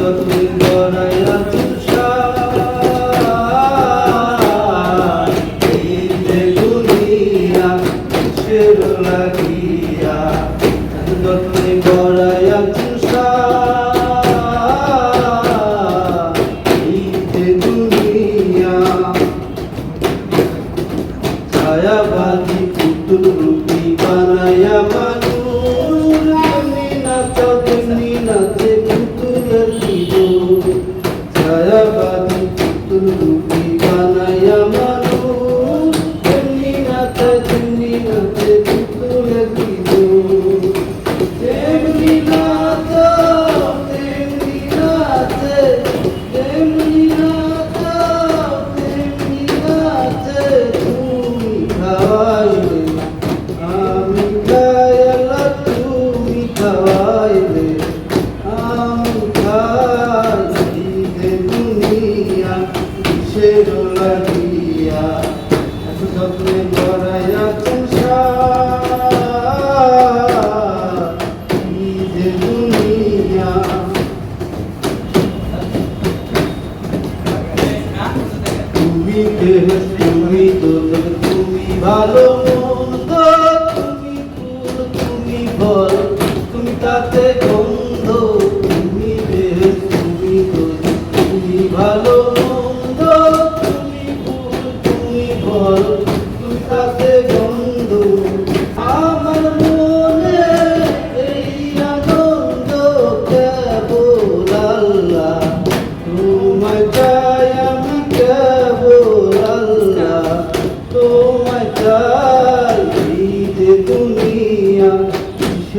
যতদিন দোলা দিয়া এত যত্নে গড়াইয়া তুমি তুমি তো তুমি ভালো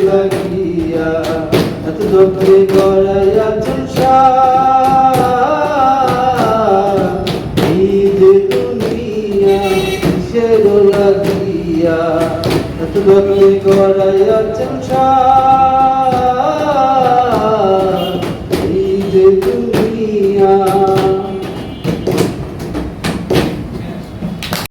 লাগিয়া এত যত্নে করাইয়া চুষা এত যত্নে করাইয়া চুষা এই যে দুনিয়া